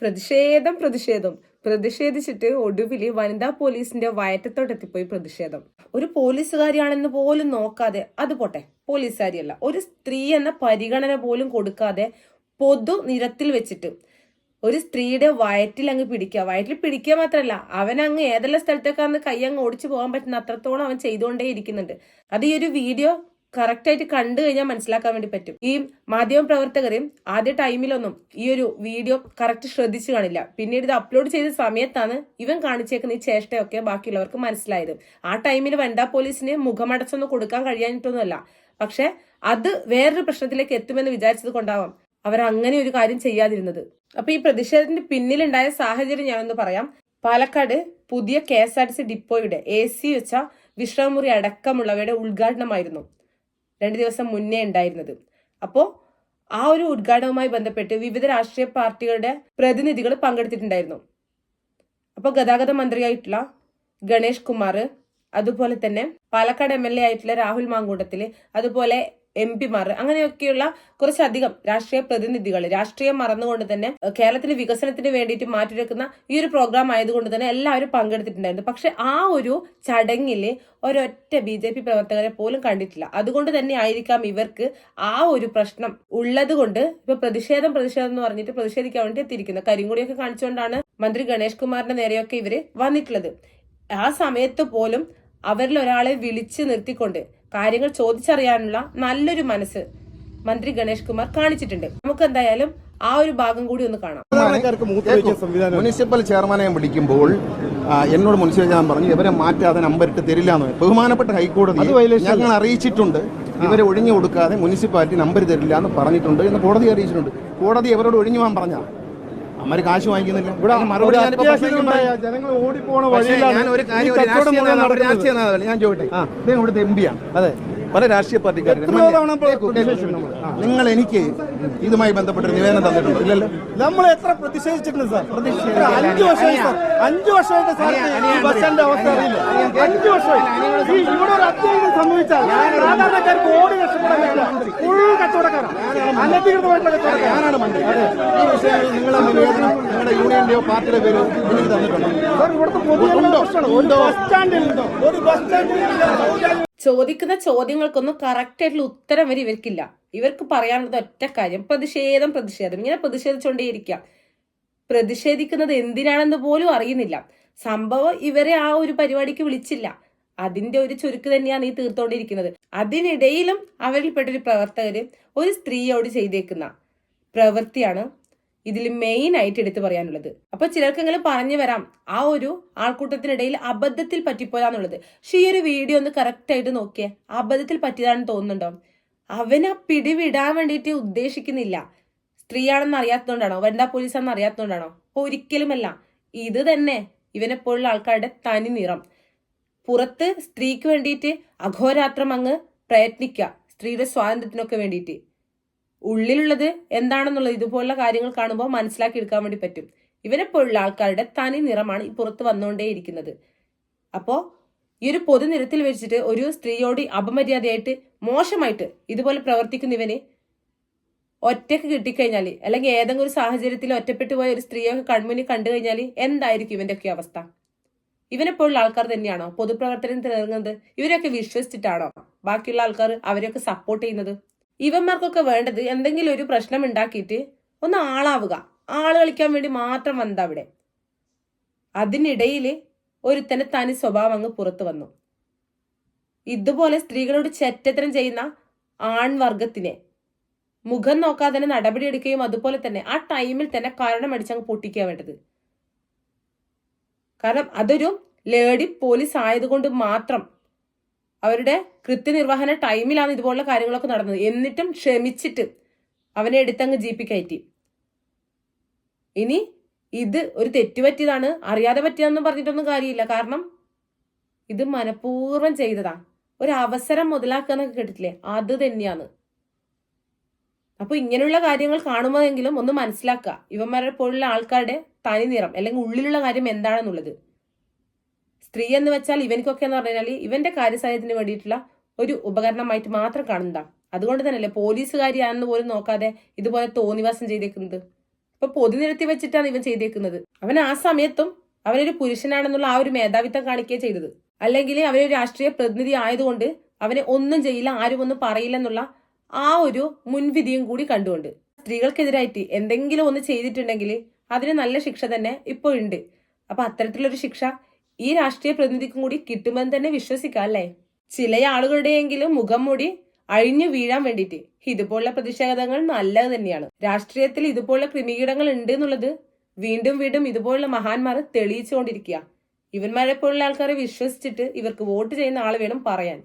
പ്രതിഷേധം പ്രതിഷേധം. പ്രതിഷേധിച്ചിട്ട് ഒടുവിൽ വനിതാ പോലീസിന്റെ വയറ്റത്തോട്ടെത്തിപ്പോയി പ്രതിഷേധം. ഒരു പോലീസുകാരിയാണെന്ന് പോലും നോക്കാതെ അത് പോട്ടെ പോലീസുകാരിയല്ല ഒരു സ്ത്രീ എന്ന പരിഗണന പോലും കൊടുക്കാതെ പൊതു നിരത്തിൽ വെച്ചിട്ട് ഒരു സ്ത്രീയുടെ വയറ്റിൽ അങ്ങ് പിടിക്കുക. വയറ്റിൽ പിടിക്കുക മാത്രമല്ല അവൻ അങ്ങ് ഏതെല്ലാം സ്ഥലത്തേക്കാന്ന് കൈ അങ്ങ് ഓടിച്ചു പോകാൻ പറ്റുന്ന അത്രത്തോളം അവൻ ചെയ്തുകൊണ്ടേ ഇരിക്കുന്നുണ്ട് അത് ഈ ഒരു വീഡിയോ കറക്റ്റ് ആയിട്ട് കണ്ടു കഴിഞ്ഞാൽ മനസ്സിലാക്കാൻ വേണ്ടി പറ്റും. ഈ മാധ്യമ പ്രവർത്തകരും ആദ്യ ടൈമിലൊന്നും ഈ ഒരു വീഡിയോ കറക്റ്റ് ശ്രദ്ധിച്ചു കാണില്ല. പിന്നീട് ഇത് അപ്ലോഡ് ചെയ്ത സമയത്താണ് ഇവൻ കാണിച്ചേക്കുന്ന ഈ ചേഷ്ടയൊക്കെ ബാക്കിയുള്ളവർക്ക് മനസ്സിലായത്. ആ ടൈമിൽ വനിതാ പോലീസിന് മുഖമടച്ചൊന്നും കൊടുക്കാൻ കഴിയാനിട്ടൊന്നുമല്ല പക്ഷെ അത് വേറൊരു പ്രശ്നത്തിലേക്ക് എത്തുമെന്ന് വിചാരിച്ചത് കൊണ്ടാവാം അവർ അങ്ങനെ ഒരു കാര്യം ചെയ്യാതിരുന്നത്. അപ്പൊ ഈ പ്രതിഷേധത്തിന് പിന്നിലുണ്ടായ സാഹചര്യം ഞാനൊന്ന് പറയാം. പാലക്കാട് പുതിയ K S R T C ഡിപ്പോയുടെ A C വെച്ച വിശ്രമമുറി അടക്കമുള്ളവയുടെ ഉദ്ഘാടനമായിരുന്നു. രണ്ട് ദിവസം മുന്നേ ഉണ്ടായിരുന്നത്. അപ്പോൾ ആ ഒരു ഉദ്ഘാടനവുമായി ബന്ധപ്പെട്ട് വിവിധ രാഷ്ട്രീയ പാർട്ടികളുടെ പ്രതിനിധികൾ പങ്കെടുത്തിട്ടുണ്ടായിരുന്നു. അപ്പോൾ ഗതാഗത മന്ത്രിയായിട്ടുള്ള ഗണേഷ് കുമാർ അതുപോലെ തന്നെ പാലക്കാട് എം എൽ എ ആയിട്ടുള്ള രാഹുൽ മാങ്കൂട്ടത്തിൽ അതുപോലെ എം പിമാർ അങ്ങനെയൊക്കെയുള്ള കുറച്ചധികം രാഷ്ട്രീയ പ്രതിനിധികൾ രാഷ്ട്രീയം മറന്നുകൊണ്ട് തന്നെ കേരളത്തിന്റെ വികസനത്തിന് വേണ്ടിയിട്ട് മാറ്റിവെക്കുന്ന ഈ ഒരു പ്രോഗ്രാം ആയതുകൊണ്ട് തന്നെ എല്ലാവരും പങ്കെടുത്തിട്ടുണ്ടായിരുന്നു. പക്ഷെ ആ ഒരു ചടങ്ങിൽ ഒരൊറ്റ ബി ജെ പി പ്രവർത്തകരെ പോലും കണ്ടിട്ടില്ല. അതുകൊണ്ട് തന്നെ ആയിരിക്കാം ഇവർക്ക് ആ ഒരു പ്രശ്നം ഉള്ളത് കൊണ്ട് ഇപ്പൊ പ്രതിഷേധം പ്രതിഷേധം എന്ന് പറഞ്ഞിട്ട് പ്രതിഷേധിക്കാൻ വേണ്ടി എത്തിയിരിക്കുന്നത്. കരിങ്കൊടിയൊക്കെ കാണിച്ചുകൊണ്ടാണ് മന്ത്രി ഗണേഷ് കുമാറിന്റെ നേരെയൊക്കെ ഇവർ വന്നിട്ടുള്ളത്. ആ സമയത്ത് പോലും അവരിൽ ഒരാളെ വിളിച്ചു നിർത്തിക്കൊണ്ട് കാര്യങ്ങൾ ചോദിച്ചറിയാനുള്ള നല്ലൊരു മനസ്സ് മന്ത്രി ഗണേഷ് കുമാർ കാണിച്ചിട്ടുണ്ട്. നമുക്ക് എന്തായാലും ആ ഒരു ഭാഗം കൂടി ഒന്ന് കാണാം. മുനിസിപ്പൽ ചെയർമാനെ വിളിക്കുമ്പോൾ എന്നോട് മുനിസിപ്പൽ ഞാൻ പറഞ്ഞു ഇവരെ മാറ്റാതെ നമ്പർ ഇട്ട് തരില്ല എന്ന് ബഹുമാനപ്പെട്ട ഹൈക്കോടതി ഞങ്ങൾ അറിയിച്ചിട്ടുണ്ട്. ഇവരെ ഒഴിഞ്ഞു കൊടുക്കാതെ മുനിസിപ്പാലിറ്റി നമ്പർ തരില്ല എന്ന് പറഞ്ഞിട്ടുണ്ട് എന്ന് കോടതി അറിയിച്ചിട്ടുണ്ട്. കോടതി ഇവരോട് ഒഴിഞ്ഞു പോകാൻ പറഞ്ഞ അമ്മര് കാശ് വാങ്ങിക്കുന്നില്ല. ഇവിടെ മറുപടി ജനങ്ങൾ ഓടിപ്പോണ വഴിയിലാണ് ഞാൻ എം അദ്ദേഹം ഇവിടുത്തെ എം ആണ്. അതെ. പല രാഷ്ട്രീയ പാർട്ടിക്കാരും. നിങ്ങൾ എനിക്ക് ഇതുമായി ബന്ധപ്പെട്ട നിവേദനം തന്നിട്ടുണ്ട് ഇല്ലല്ലോ? നമ്മൾ എത്ര പ്രതിഷേധിച്ചിട്ടുണ്ട് സാർ? അഞ്ചു വർഷമായി സാർ? അഞ്ചു വർഷമായിട്ട് സാർ ഈ ബസ് സ്റ്റാൻഡിന്റെ അവസ്ഥ അറിയില്ല. അഞ്ചു വർഷമായി. ഈ ഇവിടെ ഒരു അത്യാഹിതം സംഭവിച്ചാൽ സാധാരണക്കാർക്ക് ഓടി രക്ഷപ്പെടാൻ ഫുൾ കച്ചവടക്കാരാണ്. അനധികൃതമായിട്ടുള്ള കച്ചവടക്കാരാണ്. ഞാനാണ് മന്ത്രി. ഈ വിഷയങ്ങളിൽ നിങ്ങളെ നിവേദനം നിങ്ങളുടെ യൂണിയന്റെയോ പാർട്ടിയുടെ പേരോ എനിക്ക് തന്നിട്ടുണ്ടോ? സാർ ഇവിടുത്തെ പൊതുജന പ്രശ്നമാണ്. ഒരു ബസ് സ്റ്റാൻഡിൽ ഒരു ബസ് സ്റ്റാൻഡിൽ ചോദിക്കുന്ന ചോദ്യങ്ങൾക്കൊന്നും കറക്റ്റ് ആയിട്ടുള്ള ഉത്തരം വരെ ഇവർക്കില്ല. ഇവർക്ക് പറയാനുള്ളത് ഒറ്റ കാര്യം പ്രതിഷേധം പ്രതിഷേധം. ഇങ്ങനെ പ്രതിഷേധിച്ചുകൊണ്ടേയിരിക്കുക പ്രതിഷേധിക്കുന്നത് എന്തിനാണെന്ന് പോലും അറിയുന്നില്ല. സംഭവം ഇവരെ ആ ഒരു പരിപാടിക്ക് വിളിച്ചില്ല. അതിന്റെ ഒരു ചുരുക്ക് തന്നെയാണ് ഈ തീർത്തോണ്ടിരിക്കുന്നത്. അതിനിടയിലും അവരിൽപ്പെട്ടൊരു പ്രവർത്തകര് ഒരു സ്ത്രീയോട് ചെയ്തേക്കുന്ന പ്രവൃത്തിയാണ് ഇതിൽ മെയിൻ ആയിട്ട് എടുത്തു പറയാനുള്ളത്. അപ്പൊ ചിലർക്കെങ്കിലും പറഞ്ഞു വരാം ആ ഒരു ആൾക്കൂട്ടത്തിനിടയിൽ അബദ്ധത്തിൽ പറ്റിപ്പോയാന്നുള്ളത് പക്ഷെ ഈ ഒരു വീഡിയോ ഒന്ന് കറക്റ്റ് ആയിട്ട് നോക്കിയേ അബദ്ധത്തിൽ പറ്റിയതാണെന്ന് തോന്നുന്നുണ്ടോ? അവനെ ആ പിടി വിടാൻ വേണ്ടിയിട്ട് ഉദ്ദേശിക്കുന്നില്ല. സ്ത്രീയാണെന്ന് അറിയാത്തതുകൊണ്ടാണോ? വനിതാ പോലീസാണെന്ന് അറിയാത്തതുകൊണ്ടാണോ? ഒരിക്കലുമല്ല. ഇത് തന്നെ ഇവനെ പോലുള്ള ആൾക്കാരുടെ തനി നിറം. പുറത്ത് സ്ത്രീക്ക് വേണ്ടിയിട്ട് അഘോരാത്രം അങ്ങ് പ്രയത്നിക്കുക സ്ത്രീയുടെ സ്വാതന്ത്ര്യത്തിനൊക്കെ വേണ്ടിയിട്ട്. ഉള്ളിലുള്ളത് എന്താണെന്നുള്ളത് ഇതുപോലുള്ള കാര്യങ്ങൾ കാണുമ്പോൾ മനസ്സിലാക്കി എടുക്കാൻ വേണ്ടി പറ്റും. ഇവരെ പോലുള്ള ആൾക്കാരുടെ തനി നിറമാണ് ഈ പുറത്ത് വന്നുകൊണ്ടേയിരിക്കുന്നത്. അപ്പോൾ ഈ ഒരു പൊതുനിരത്തിൽ വെച്ചിട്ട് ഒരു സ്ത്രീയോട് അപമര്യാദയായിട്ട് മോശമായിട്ട് ഇതുപോലെ പ്രവർത്തിക്കുന്ന ഇവന് ഒറ്റയ്ക്ക് കിട്ടിക്കഴിഞ്ഞാൽ അല്ലെങ്കിൽ ഏതെങ്കിലും ഒരു സാഹചര്യത്തിൽ ഒറ്റപ്പെട്ടു പോയ ഒരു സ്ത്രീയൊക്കെ കൺമുന്നിൽ കണ്ടു കഴിഞ്ഞാൽ എന്തായിരിക്കും ഇവന്റെ ഒക്കെ അവസ്ഥ? ഇവനെ പോലുള്ള ആൾക്കാർ തന്നെയാണോ പൊതുപ്രവർത്തനത്തിൽ ഇറങ്ങുന്നത് ഇവരൊക്കെ വിശ്വസിച്ചിട്ടാണോ ബാക്കിയുള്ള ആൾക്കാർ അവരെയൊക്കെ സപ്പോർട്ട് ചെയ്യുന്നത്? ഇവന്മാർക്കൊക്കെ വേണ്ടത് എന്തെങ്കിലും ഒരു പ്രശ്നം ഉണ്ടാക്കിയിട്ട് ഒന്ന് ആളാവുക. ആൾ കളിക്കാൻ വേണ്ടി മാത്രം വന്നത് അവിടെ. അതിനിടയിൽ ഒരുത്തന് തനി സ്വഭാവം അങ്ങ് പുറത്തു വന്നു. ഇതുപോലെ സ്ത്രീകളോട് ചെറ്റത്തരം ചെയ്യുന്ന ആൺവർഗത്തിനെ മുഖം നോക്കാതെ തന്നെ നടപടിയെടുക്കുകയും അതുപോലെ തന്നെ ആ ടൈമിൽ തന്നെ കാരണം അടിച്ചങ്ങ് പൊട്ടിക്കുക വേണ്ടത്. കാരണം അതൊരു ലേഡി പോലീസ് ആയതുകൊണ്ട് മാത്രം അവരുടെ കൃത്യനിർവഹണ ടൈമിലാണ് ഇതുപോലുള്ള കാര്യങ്ങളൊക്കെ നടന്നത്. എന്നിട്ടും ക്ഷമിച്ചിട്ട് അവനെ എടുത്തങ്ങ് ജീപ്പി കയറ്റി. ഇനി ഇത് ഒരു തെറ്റുപറ്റിയതാണ് അറിയാതെ പറ്റിയതെന്നും പറഞ്ഞിട്ടൊന്നും കാര്യമില്ല. കാരണം ഇത് മനഃപൂർവം ചെയ്തതാ. ഒരു അവസരം മുതലാക്കാന്നൊക്കെ കേട്ടിട്ടില്ലേ? അത് തന്നെയാണ്. അപ്പൊ ഇങ്ങനെയുള്ള കാര്യങ്ങൾ കാണുമ്പോഴെങ്കിലും ഒന്ന് മനസ്സിലാക്കുക. ഇവന്മാരെ പോലുള്ള ആൾക്കാരുടെ തനി നിറം അല്ലെങ്കിൽ ഉള്ളിലുള്ള കാര്യം എന്താണെന്നുള്ളത്. സ്ത്രീ എന്ന് വെച്ചാൽ ഇവനിക്കൊക്കെ എന്ന് പറഞ്ഞാൽ ഇവന്റെ കാര്യസാധ്യത്തിന് വേണ്ടിയിട്ടുള്ള ഒരു ഉപകരണമായിട്ട് മാത്രം കാണുന്നതാണ് അതുകൊണ്ട് തന്നെയല്ലേ പോലീസുകാരിയാണെന്ന് പോലും നോക്കാതെ ഇതുപോലെ തോന്നിവാസം ചെയ്തേക്കുന്നത്. ഇപ്പൊ പൊതുനിരത്തി വെച്ചിട്ടാണ് ഇവൻ ചെയ്തേക്കുന്നത്. അവൻ ആ സമയത്തും അവനൊരു പുരുഷനാണെന്നുള്ള ആ ഒരു മേധാവിത്വം കാണിക്കുകയും ചെയ്തത്. അല്ലെങ്കിൽ അവനൊരു രാഷ്ട്രീയ പ്രതിനിധി ആയതുകൊണ്ട് അവനെ ഒന്നും ചെയ്യില്ല ആരും ഒന്നും പറയില്ലെന്നുള്ള ആ ഒരു മുൻവിധിയും കൂടി കണ്ടുകൊണ്ട്. സ്ത്രീകൾക്കെതിരായിട്ട് എന്തെങ്കിലും ഒന്ന് ചെയ്തിട്ടുണ്ടെങ്കിൽ അതിന് നല്ല ശിക്ഷ തന്നെ ഇപ്പോൾ ഉണ്ട്. അപ്പൊ അത്തരത്തിലൊരു ശിക്ഷ ഈ രാഷ്ട്രീയ പ്രതിനിധിക്കും കൂടി കിട്ടുമെന്ന് തന്നെ വിശ്വസിക്കാം അല്ലേ? ചില ആളുകളുടെയെങ്കിലും മുഖം മൂടി അഴിഞ്ഞു വീഴാൻ വേണ്ടിയിട്ട് ഇതുപോലുള്ള പ്രതിഷേധങ്ങൾ നല്ലത് തന്നെയാണ്. രാഷ്ട്രീയത്തിൽ ഇതുപോലുള്ള ക്രിമികീടങ്ങൾ ഉണ്ട് എന്നുള്ളത് വീണ്ടും വീണ്ടും ഇതുപോലുള്ള മഹാന്മാർ തെളിയിച്ചുകൊണ്ടിരിക്കുക. ഇവന്മാരെ പോലുള്ള ആൾക്കാരെ വിശ്വസിച്ചിട്ട് ഇവർക്ക് വോട്ട് ചെയ്യുന്ന ആൾ വേണം പറയാൻ.